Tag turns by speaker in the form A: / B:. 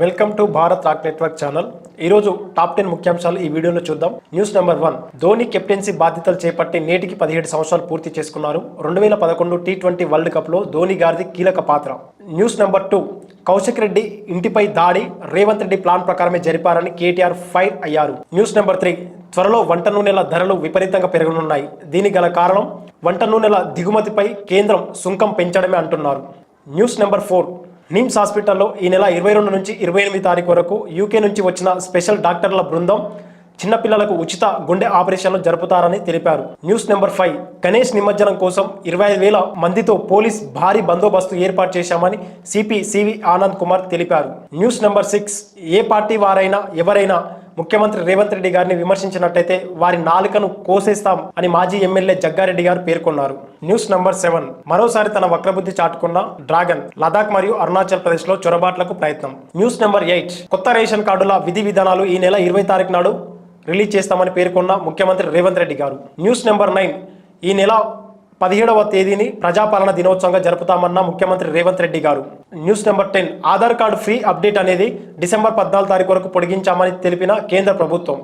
A: Welcome to Bharat rock network channel. ఈరోజు top ten ముఖ్యాంశాలు ఈ వీడియోలో చూద్దాం. News number one Dhoni captaincy బాధ్యతలు చేపట్టి నేటికి పదిహేడు సంవత్సరాలు పూర్తి చేసుకున్నారు. రెండు వేల పదకొండు టీ ట్వంటీ వరల్డ్ కప్లో ధోని గారిది కీలక పాత్ర. News number two Kaushik Reddy ఇంటిపై దాడి రేవంత్ రెడ్డి ప్లాన్ ప్రకారమే జరిపారని కేటీఆర్ ఫైర్ అయ్యారు. న్యూస్ నెంబర్ త్రీ త్వరలో వంట నూనెల ధరలు విపరీతంగా పెరగనున్నాయి. దీనికి గల కారణం వంట నూనెల దిగుమతిపై కేంద్రం సుంకం పెంచడమే అంటున్నారు. న్యూస్ నెంబర్ ఫోర్ నిమ్స్ హాస్పిటల్లో ఈ నెల ఇరవై రెండు నుంచి ఇరవై ఎనిమిది తారీఖు వరకు యూకే నుంచి వచ్చిన స్పెషల్ డాక్టర్ల బృందం చిన్నపిల్లలకు ఉచిత గుండె ఆపరేషన్లు జరుపుతారని తెలిపారు. న్యూస్ నెంబర్ ఫైవ్ గణేష్ నిమజ్జనం కోసం ఇరవై ఐదు వేల మందితో పోలీస్ భారీ బందోబస్తు ఏర్పాటు చేశామని సిపి సివి ఆనంద్ కుమార్ తెలిపారు. న్యూస్ నెంబర్ సిక్స్ ఏ పార్టీ వారైనా ఎవరైనా ముఖ్యమంత్రి రేవంత్ రెడ్డి గారిని విమర్శించినట్టయితే వారి నాలుకను కోసేస్తాం అని మాజీ ఎమ్మెల్యే జగ్గారెడ్డి గారు పేర్కొన్నారు. News number seven. మరోసారి తన వక్రబుద్ధి చాటుకున్న డ్రాగన్ లదాఖ్ మరియు అరుణాచల్ ప్రదేశ్లో చొరబాట్లకు ప్రయత్నం. News number eight. కొత్త రేషన్ కార్డుల విధి విధానాలు ఈ నెల ఇరవై తారీఖు నాడు రిలీజ్ చేస్తామని పేర్కొన్న ముఖ్యమంత్రి రేవంత్ రెడ్డి గారు. News number nine. ఈ నెల పదిహేడవ తేదీని ప్రజాపాలన దినోత్సవంగా జరుపుతామన్న ముఖ్యమంత్రి రేవంత్ రెడ్డి గారు. News number ten Aadhaar card free update అనేది డిసెంబర్ పద్నాలుగు తారీఖు వరకు పొడిగించామని తెలిపిన కేంద్ర ప్రభుత్వం.